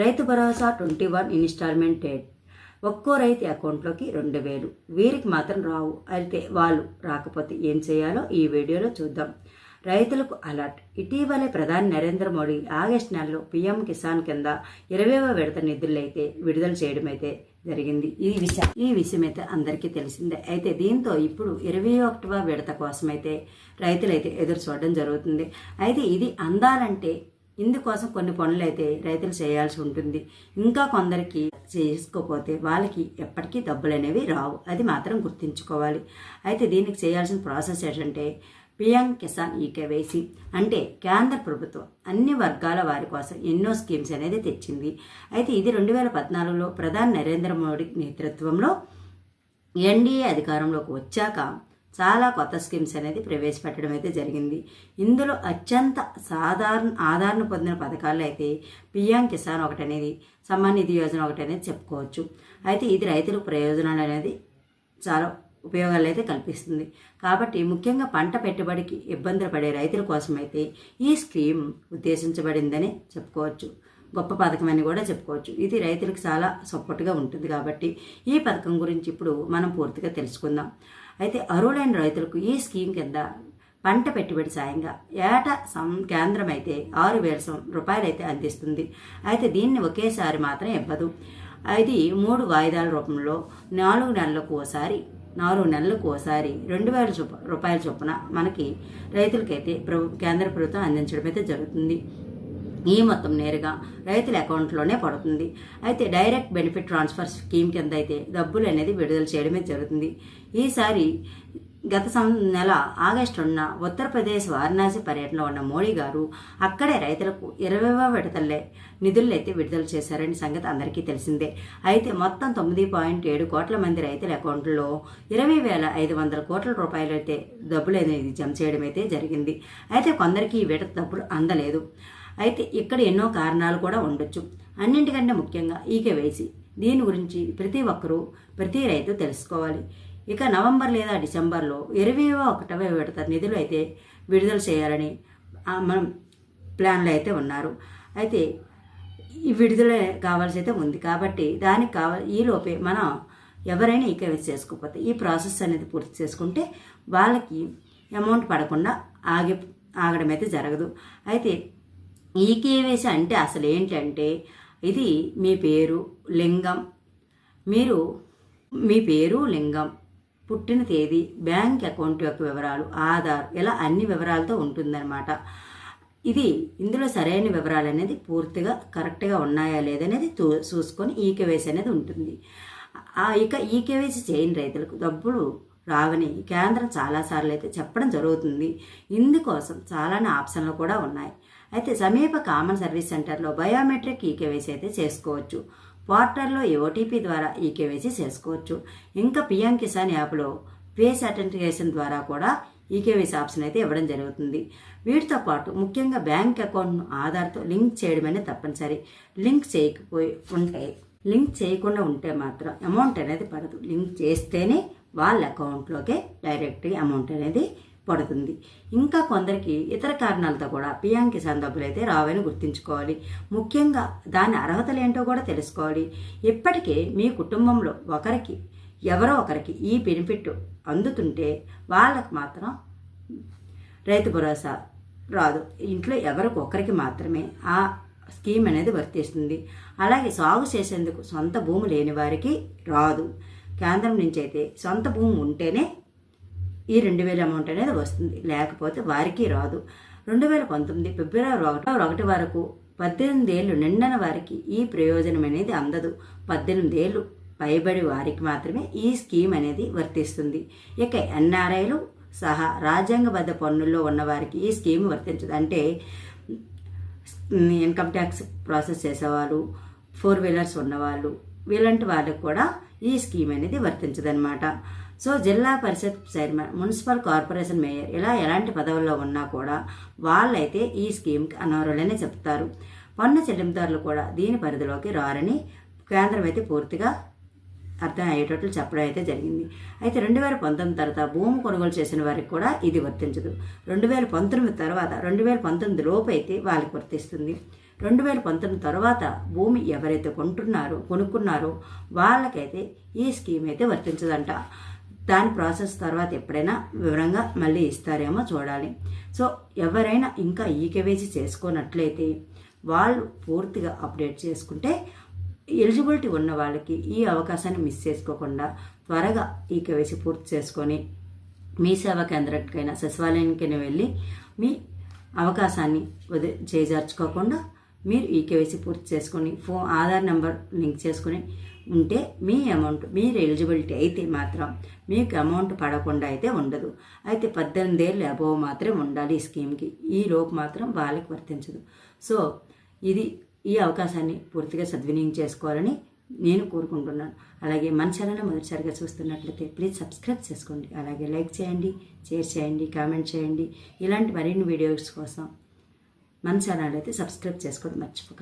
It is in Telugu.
Rythu Bharosa twenty one instalment date ఒక్కో రైతు అకౌంట్లోకి రెండు వేలు. వీరికి మాత్రం రావు. అయితే వాళ్ళు రాకపోతే ఏం చేయాలో ఈ వీడియోలో చూద్దాం. రైతులకు అలర్ట్. ఇటీవలే ప్రధాని నరేంద్ర మోడీ ఆగస్టు నెలలో పీఎం కిసాన్ కింద ఇరవైవ విడత నిధులైతే విడుదల చేయడం అయితే జరిగింది. ఈ విషయం ఈ విషయం అయితే అందరికీ తెలిసిందే. అయితే దీంతో ఇప్పుడు ఇరవై ఒకటవ విడత కోసమైతే రైతులైతే ఎదురు చూడడం జరుగుతుంది. అయితే ఇది అందాలంటే ఇందుకోసం కొన్ని పనులు అయితే రైతులు చేయాల్సి ఉంటుంది. ఇంకా కొందరికి చేసుకోకపోతే వాళ్ళకి ఎప్పటికీ డబ్బులు అనేవి రావు. అది మాత్రం గుర్తుంచుకోవాలి. అయితే దీనికి చేయాల్సిన ప్రాసెస్ ఏంటంటే పిఎం కిసాన్ ఈకేవైసీ అంటే కేంద్ర ప్రభుత్వం అన్ని వర్గాల వారి కోసం ఎన్నో స్కీమ్స్ అనేది తెచ్చింది. అయితే ఇది రెండు వేల పద్నాలుగులో ప్రధాని నరేంద్ర మోడీ నేతృత్వంలో ఎన్డీఏ అధికారంలోకి వచ్చాక చాలా కొత్త స్కీమ్స్ అనేది ప్రవేశపెట్టడం అయితే జరిగింది. ఇందులో అత్యంత సాధారణ ఆదరణ పొందిన పథకాల్లో అయితే పిఎం కిసాన్ ఒకటి అనేది సమ్మాన్ నిధి యోజన ఒకటి అనేది చెప్పుకోవచ్చు. అయితే ఇది రైతులకు ప్రయోజనాలు అనేది చాలా ఉపయోగాలు అయితే కల్పిస్తుంది. కాబట్టి ముఖ్యంగా పంట పెట్టుబడికి ఇబ్బందులు పడే రైతుల కోసం అయితే ఈ స్కీమ్ ఉద్దేశించబడిందని చెప్పుకోవచ్చు. గొప్ప పథకం అని కూడా చెప్పుకోవచ్చు. ఇది రైతులకు చాలా సపోర్ట్గా ఉంటుంది కాబట్టి ఈ పథకం గురించి ఇప్పుడు మనం పూర్తిగా తెలుసుకుందాం. అయితే అర్హులైన రైతులకు ఈ స్కీమ్ కింద పంట పెట్టుబడి సాయంగా ఏటా సం కేంద్రం అయితే ఆరు వేల సం- రూపాయలు అయితే అందిస్తుంది. అయితే దీన్ని ఒకేసారి మాత్రం ఇవ్వదు. అది మూడు వాయిదాల రూపంలో నాలుగు నెలలకు ఓసారి నాలుగు నెలలకు ఓసారి రెండు వేల చొప్ రూపాయల చొప్పున మనకి రైతులకైతే ప్రభు కేంద్ర ప్రభుత్వం అందించడం అయితే జరుగుతుంది. ఈ మొత్తం నేరుగా రైతుల అకౌంట్లోనే పడుతుంది. అయితే డైరెక్ట్ బెనిఫిట్ ట్రాన్స్ఫర్ స్కీమ్ కింద అయితే డబ్బులు అనేది విడుదల చేయడమే జరుగుతుంది. ఈసారి గత నెల ఆగస్టు ఉన్న ఉత్తరప్రదేశ్ వారణాసి పర్యటనలో ఉన్న మోడీ గారు అక్కడే రైతులకు ఇరవైవ విడతల్లే నిధులు అయితే విడుదల చేశారని సంగతి అందరికీ తెలిసిందే. అయితే మొత్తం తొమ్మిది పాయింట్ ఏడు కోట్ల మంది రైతుల అకౌంట్లో ఇరవై వేల ఐదు వందల కోట్ల రూపాయలు అయితే డబ్బులు అనేది జమ చేయడం అయితే జరిగింది. అయితే కొందరికి ఈ విడత డబ్బులు అందలేదు. అయితే ఇక్కడ ఎన్నో కారణాలు కూడా ఉండొచ్చు. అన్నింటికంటే ముఖ్యంగా ఈకేవైసీ. దీని గురించి ప్రతి ఒక్కరూ ప్రతి రైతు తెలుసుకోవాలి. ఇక నవంబర్ లేదా డిసెంబర్లో ఇరవైవ ఒకటవ విడత నిధులు అయితే విడుదల చేయాలని మనం ప్లాన్లు అయితే ఉన్నారు. అయితే ఈ విడుదల కావాల్సి అయితే ఉంది. కాబట్టి దానికి కావాలి ఈలోపే మనం ఎవరైనా ఈకేవైసీ చేసుకోకపోతే ఈ ప్రాసెస్ అనేది పూర్తి చేసుకుంటే వాళ్ళకి అమౌంట్ పడకుండా ఆగి ఆగడం అయితే జరగదు. అయితే ఈకేవైసీ అంటే అసలు ఏంటంటే ఇది మీ పేరు లింగం. మీరు మీ పేరు లింగం. పుట్టిన తేదీ బ్యాంక్ అకౌంట్ యొక్క వివరాలు ఆధార్ ఇలా అన్ని వివరాలతో ఉంటుందన్నమాట. ఇది ఇందులో సరైన వివరాలు అనేది పూర్తిగా కరెక్ట్గా ఉన్నాయా లేదనేది చూ చూసుకొని ఈకేవైసీ అనేది ఉంటుంది. ఆ ఇక ఈకేవైసీ చేయని రైతులకు డబ్బులు రావని కేంద్రం చాలాసార్లు అయితే చెప్పడం జరుగుతుంది. ఇందుకోసం చాలానే ఆప్షన్లు కూడా ఉన్నాయి. అయితే సమీప కామన్ సర్వీస్ సెంటర్లో బయోమెట్రిక్ ఈకేవైసీ అయితే చేసుకోవచ్చు. పోర్టల్లో ఓటీపీ ద్వారా ఈకేవైసీ చేసుకోవచ్చు. ఇంకా పిఎం కిసాన్ యాప్లో ఫేస్ అథెంటికేషన్ ద్వారా కూడా ఈకేవైసీ ఆప్షన్ అయితే ఇవ్వడం జరుగుతుంది. వీటితో పాటు ముఖ్యంగా బ్యాంక్ అకౌంట్ను ఆధార్తో లింక్ చేయడం అనేది తప్పనిసరి. లింక్ చేయకపోయి ఉంటే లింక్ చేయకుండా ఉంటే మాత్రం అమౌంట్ అనేది పడదు. లింక్ చేస్తేనే వాళ్ళ అకౌంట్లోకే డైరెక్ట్గా అమౌంట్ అనేది పడుతుంది. ఇంకా కొందరికి ఇతర కారణాలతో కూడా పిఎం కిసాన్ డబ్బులు అయితే రావని గుర్తుంచుకోవాలి. ముఖ్యంగా దాని అర్హతలు ఏంటో కూడా తెలుసుకోవాలి. ఇప్పటికే మీ కుటుంబంలో ఒకరికి ఎవరో ఒకరికి ఈ బెనిఫిట్ అందుతుంటే వాళ్ళకు మాత్రం రైతు భరోసా రాదు. ఇంట్లో ఎవరికి ఒకరికి మాత్రమే ఆ స్కీమ్ అనేది వర్తిస్తుంది. అలాగే సాగు చేసేందుకు సొంత భూమి లేని వారికి రాదు. కేంద్రం నుంచి అయితే సొంత భూమి ఉంటేనే ఈ రెండు వేల అమౌంట్ అనేది వస్తుంది. లేకపోతే వారికి రాదు. రెండు వేల పంతొమ్మిది ఫిబ్రవరి ఒకటో ఒకటి వరకు పద్దెనిమిది ఏళ్ళు నిండిన వారికి ఈ ప్రయోజనం అనేది అందదు. పద్దెనిమిది ఏళ్ళు పైబడి వారికి మాత్రమే ఈ స్కీమ్ అనేది వర్తిస్తుంది. ఇక ఎన్ఆర్ఐలు సహా రాజ్యాంగబద్ధ పన్నుల్లో ఉన్నవారికి ఈ స్కీమ్ వర్తించదు. అంటే ఇన్కమ్ ట్యాక్స్ ప్రాసెస్ చేసేవాళ్ళు ఫోర్ వీలర్స్ ఉన్నవాళ్ళు వీలాంటి వాళ్ళకి కూడా ఈ స్కీమ్ అనేది వర్తించదనమాట so zilla parishad chairman municipal corporation mayor ఇలా ఎలాంటి పదవుల్లో ఉన్నా కూడా వాళ్ళైతే ఈ స్కీమ్కి అనర్హులనే చెప్తారు. పన్ను చెల్లింపుదారులు కూడా దీని పరిధిలోకి రారని కేంద్రం అయితే పూర్తిగా అర్థం అయ్యేటట్లు చెప్పడం అయితే జరిగింది. అయితే రెండు వేల పంతొమ్మిది తర్వాత భూమి కొనుగోలు చేసిన వారికి కూడా ఇది వర్తించదు. రెండు వేల పంతొమ్మిది తర్వాత రెండు వేల పంతొమ్మిది లోపు అయితే వాళ్ళకి వర్తిస్తుంది. రెండు వేల పంతొమ్మిది తర్వాత భూమి ఎవరైతే కొంటున్నారో కొనుక్కున్నారో వాళ్ళకైతే ఈ స్కీమ్ అయితే వర్తించదంట. దాని ప్రాసెస్ తర్వాత ఎప్పుడైనా వివరంగా మళ్ళీ ఇస్తారేమో చూడాలి. సో ఎవరైనా ఇంకా ఈకేవైసీ చేసుకున్నట్లయితే వాళ్ళు పూర్తిగా అప్డేట్ చేసుకుంటే ఎలిజిబిలిటీ ఉన్న వాళ్ళకి ఈ అవకాశాన్ని మిస్ చేసుకోకుండా త్వరగా ఈ కేవైసీ పూర్తి చేసుకొని మీ సేవా కేంద్రానికైనా సచివాలయానికైనా వెళ్ళి మీ అవకాశాన్ని వదిలి చేజార్చుకోకుండా మీరు ఈ కేవైసీ పూర్తి చేసుకొని ఫోన్ ఆధార్ నెంబర్ లింక్ చేసుకొని ఉంటే మీ అమౌంట్ మీరు ఎలిజిబిలిటీ అయితే మాత్రం మీకు అమౌంట్ పడకుండా అయితే ఉండదు. అయితే పద్దెనిమిది ఏళ్ళు అబోవ్ మాత్రమే ఉండాలి ఈ స్కీమ్కి. ఈ లోపు మాత్రం వాళ్ళకి వర్తించదు. సో ఇది ఈ అవకాశాన్ని పూర్తిగా సద్వినియోగం చేసుకోవాలని నేను కోరుకుంటున్నాను. అలాగే మన ఛానల్ మొదటిసారిగా చూస్తున్నట్లయితే ప్లీజ్ సబ్స్క్రైబ్ చేసుకోండి. అలాగే లైక్ చేయండి షేర్ చేయండి కామెంట్ చేయండి. ఇలాంటి మరిన్ని వీడియోస్ కోసం మన ఛానల్ అయితే సబ్స్క్రైబ్ చేసుకోవడం మర్చిపోకండి.